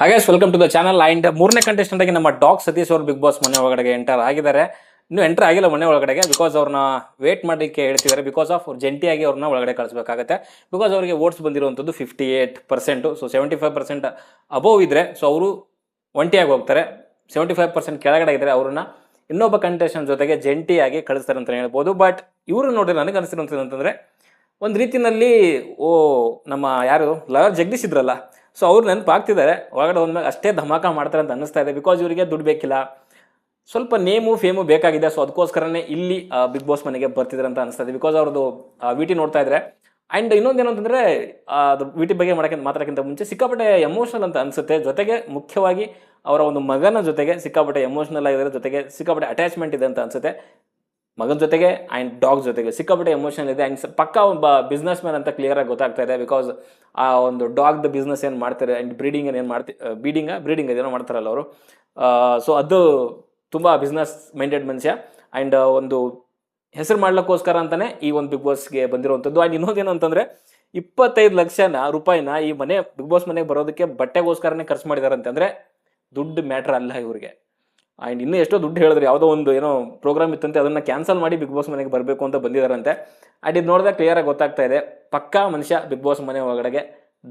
ಹಾಗೆ welcome to the channel and ಮೂರನೇ contestant ಆಗಿ ನಮ್ಮ ಡಾಕ್ ಸತೀಶ್ ಅವರು ಬಿಗ್ ಬಾಸ್ ಮನೆ ಒಳಗಡೆ ಎಂಟರ್ ಆಗಿದ್ದಾರೆ. ಇನ್ನು ಎಂಟರ್ ಆಗಿಲ್ಲ ಮನೆ ಒಳಗಡೆಗೆ ಬಿಕಾಸ್ ಅವ್ರನ್ನ ವೇಟ್ ಮಾಡಲಿಕ್ಕೆ ಹೇಳ್ತಿದ್ದಾರೆ. ಬಿಕಾಸ್ ಆಫ್ ಜಂಟಿಯಾಗಿ ಅವ್ರನ್ನ ಒಳಗಡೆ ಕಳಿಸಬೇಕಾಗುತ್ತೆ. ಬಿಕಾಸ್ ಅವರಿಗೆ ವೋಟ್ಸ್ ಬಂದಿರುವಂಥದ್ದು fifty eight percent so seventy five percent above ಇದ್ರೆ ಸೊ ಅವರು ಒಂಟಿಯಾಗಿ ಹೋಗ್ತಾರೆ. ಸೆವೆಂಟಿ ಫೈವ್ ಪರ್ಸೆಂಟ್ ಕೆಳಗಡೆ ಇದ್ದರೆ ಅವ್ರನ್ನ ಇನ್ನೊಬ್ಬ ಕಂಟೆಸ್ಟೆಂಟ್ ಜೊತೆಗೆ ಜಂಟಿಯಾಗಿ ಕಳಿಸ್ತಾರೆ ಅಂತ ಹೇಳ್ಬೋದು. ಬಟ್ ಇವರು ನೋಡಿದ್ರೆ ನನಗೆ ಅನಿಸಿರುವಂಥದ್ದು ಅಂತಂದರೆ, ಒಂದು ರೀತಿಯಲ್ಲಿ, ಓ, ನಮ್ಮ ಯಾರು? ಲವರ್ ಜಗದೀಶ್ ಇದ್ರಲ್ಲ ಸೊ ಅವ್ರು ನೆನಪಾಗ್ತಿದ್ದಾರೆ, ಒಳಗಡೆ ಹೋದ್ಮೇಲೆ ಅಷ್ಟೇ ಧಮಾಕ ಮಾಡ್ತಾರೆ ಅಂತ ಅನ್ನಿಸ್ತಾ ಇದೆ. ಬಿಕಾಸ್ ಇವರಿಗೆ ದುಡ್ಡು ಬೇಕಿಲ್ಲ. ಸ್ವಲ್ಪ ನೇಮು, ಫೇಮು ಬೇಕಾಗಿದೆ. ಸೊ ಅದಕ್ಕೋಸ್ಕರನೇ ಇಲ್ಲಿ ಬಿಗ್ ಬಾಸ್ ಮನೆಗೆ ಬರ್ತಿದ್ದಾರೆ ಅಂತ ಅನಿಸ್ತಾ ಇದೆ. ಬಿಕಾಸ್ ಅವ್ರದ್ದು ವಿ ಟಿ ನೋಡ್ತಾ ಇದ್ರೆ ಆ್ಯಂಡ್ ಇನ್ನೊಂದೇನು ಅಂತಂದರೆ ಅದು ವಿ ಟಿ ಬಗ್ಗೆ ಮಾಡೋಕ್ಕಿಂತ ಮಾತಾಡೋಕ್ಕಿಂತ ಮುಂಚೆ ಸಿಕ್ಕಾಪಟ್ಟೆ ಎಮೋಷನಲ್ ಅಂತ ಅನಿಸುತ್ತೆ. ಜೊತೆಗೆ ಮುಖ್ಯವಾಗಿ ಅವರ ಒಂದು ಮಗನ ಜೊತೆಗೆ ಸಿಕ್ಕಾಪಟ್ಟೆ ಎಮೋಷನಲ್ ಆಗಿದ್ದಾರೆ. ಜೊತೆಗೆ ಸಿಕ್ಕಾಪಟ್ಟೆ ಅಟ್ಯಾಚ್ಮೆಂಟ್ ಇದೆ ಅಂತ ಅನಿಸುತ್ತೆ. ಮಗನ ಜೊತೆಗೆ ಆ್ಯಂಡ್ ಡಾಗ್ ಜೊತೆಗೆ. ಸಿಕ್ಕಾಪಟ್ಟೆ ಎಮೋಷನ್ ಇದೆ. ಆ್ಯಂಡ್ ಪಕ್ಕ ಒಬ್ಬ ಬಿಸ್ನೆಸ್ ಮ್ಯಾನ್ ಅಂತ ಕ್ಲಿಯರ್ ಆಗಿ ಗೊತ್ತಾಗ್ತಾ ಇದೆ ಬಿಕಾಸ್ ಆ ಒಂದು ಡಾಗ್ದು ಬಿಸ್ನೆಸ್ ಏನು ಮಾಡ್ತಾರೆ ಆ್ಯಂಡ್ ಬ್ರೀಡಿಂಗ್ ಏನು ಮಾಡ್ತಿ ಬೀಡಿಂಗ ಬ್ರೀಡಿಂಗ್ ಅದೇನೋ ಮಾಡ್ತಾರಲ್ಲ ಅವರು. ಸೊ ಅದು ತುಂಬ ಬಿಸ್ನೆಸ್ ಮೈಂಡೆಡ್ ಮನುಷ್ಯ. ಆ್ಯಂಡ್ ಒಂದು ಹೆಸರು ಮಾಡ್ಲಿಕ್ಕೋಸ್ಕರ ಅಂತಲೇ ಈ ಒಂದು ಬಿಗ್ ಬಾಸ್ಗೆ ಬಂದಿರುವಂಥದ್ದು. ಆ್ಯಂಡ್ ಇನ್ನೊಂದೇನು ಅಂತಂದರೆ ಇಪ್ಪತ್ತೈದು ಲಕ್ಷನ ರೂಪಾಯಿನ ಈ ಮನೆ ಬಿಗ್ ಬಾಸ್ ಮನೆಗೆ ಬರೋದಕ್ಕೆ ಬಟ್ಟೆಗೋಸ್ಕರನೇ ಖರ್ಚು ಮಾಡಿದಾರಂತೆ ಅಂತಂದರೆ ದುಡ್ಡು ಮ್ಯಾಟ್ರ್ ಅಲ್ಲ ಇವ್ರಿಗೆ. ಆ್ಯಂಡ್ ಇನ್ನೂ ಎಷ್ಟೋ ದುಡ್ಡು ಹೇಳಿದ್ರು, ಯಾವುದೋ ಒಂದು ಏನೋ ಪ್ರೋಗ್ರಾಮ್ ಇತ್ತಂತೆ, ಅದನ್ನು ಕ್ಯಾನ್ಸಲ್ ಮಾಡಿ ಬಿಗ್ ಬಾಸ್ ಮನೆಗೆ ಬರಬೇಕು ಅಂತ ಬಂದಿದ್ದಾರಂತೆ ಆ್ಯಂಡ್ ಇದು ನೋಡಿದಾಗ ಕ್ಲಿಯರಾಗಿ ಗೊತ್ತಾಗ್ತಾ ಇದೆ, ಪಕ್ಕಾ ಮನುಷ್ಯ ಬಿಗ್ ಬಾಸ್ ಮನೆ ಒಳಗಡೆಗೆ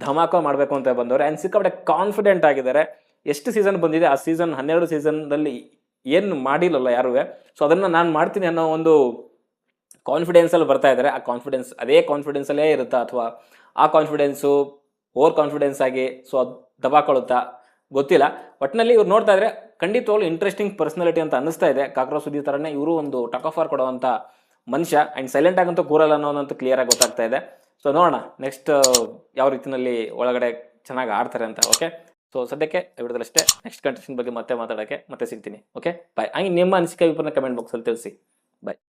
ಧಮಾಕ ಮಾಡಬೇಕು ಅಂತ ಬಂದವರು. ಆ್ಯಂಡ್ ಸಿಕ್ಕಾಪಟ್ಟೆ ಕಾನ್ಫಿಡೆಂಟ್ ಆಗಿದ್ದಾರೆ. ಎಷ್ಟು ಸೀಸನ್ ಬಂದಿದೆ, ಆ ಸೀಸನ್ ಹನ್ನೆರಡು ಸೀಸನ್ನಲ್ಲಿ ಏನು ಮಾಡಿಲ್ಲಲ್ಲ ಯಾರೂ ಸೊ ಅದನ್ನು ನಾನು ಮಾಡ್ತೀನಿ ಅನ್ನೋ ಒಂದು ಕಾನ್ಫಿಡೆನ್ಸಲ್ಲಿ ಬರ್ತಾ ಇದ್ದಾರೆ. ಆ ಕಾನ್ಫಿಡೆನ್ಸ್ ಅದೇ ಕಾನ್ಫಿಡೆನ್ಸಲ್ಲೇ ಇರುತ್ತಾ ಅಥವಾ ಆ ಕಾನ್ಫಿಡೆನ್ಸು ಓವರ್ ಕಾನ್ಫಿಡೆನ್ಸ್ ಆಗಿ ಸೊ ಅದು ದಬಾಕೊಳ್ಳುತ್ತಾ ಗೊತ್ತಿಲ್ಲ. ಒಟ್ಟಿನಲ್ಲಿ ಇವ್ರು ನೋಡ್ತಾ ಇದ್ರೆ ಖಂಡಿತವಾಗ್ಲೂ ಇಂಟ್ರೆಸ್ಟಿಂಗ್ ಪರ್ಸನಾಲಿಟಿ ಅಂತ ಅನಿಸ್ತಾ ಇದೆ. ಕಾಕ್ರೋ ಸುದ್ದಿ ಥರನೇ ಇವರು ಒಂದು ಟಕ್ ಆಫರ್ ಕೊಡುವಂತ ಮನುಷ್ಯ ಆ್ಯಂಡ್ ಸೈಲೆಂಟ್ ಆಗಂತ ಕೂರಲ್ಲ ಅನ್ನೋದಂತೂ ಕ್ಲಿಯರಾಗಿ ಗೊತ್ತಾಗ್ತಾ ಇದೆ. ಸೊ ನೋಡೋಣ ನೆಕ್ಸ್ಟ್ ಯಾವ ರೀತಿಯಲ್ಲಿ ಒಳಗಡೆ ಚೆನ್ನಾಗಿ ಆಡ್ತಾರೆ ಅಂತ ಓಕೆ ಸೊ ಸದ್ಯಕ್ಕೆ ವಿಡಿಯೋದಲ್ಲಷ್ಟೇ ನೆಕ್ಸ್ಟ್ ಕಂಟೆಸ್ಟೆಂಟ್ ಬಗ್ಗೆ ಮತ್ತೆ ಮಾತಾಡೋಕ್ಕೆ ಮತ್ತೆ ಸಿಗ್ತೀನಿ ಓಕೆ ಬಾಯ್ ಹಂಗೆ ನಿಮ್ಮ ಅನಿಸಿಕೆ ಅಭಿಪ್ರಾಯ ಕಮೆಂಟ್ ಬಾಕ್ಸಲ್ಲಿ ತಿಳಿಸಿ. ಬಾಯ್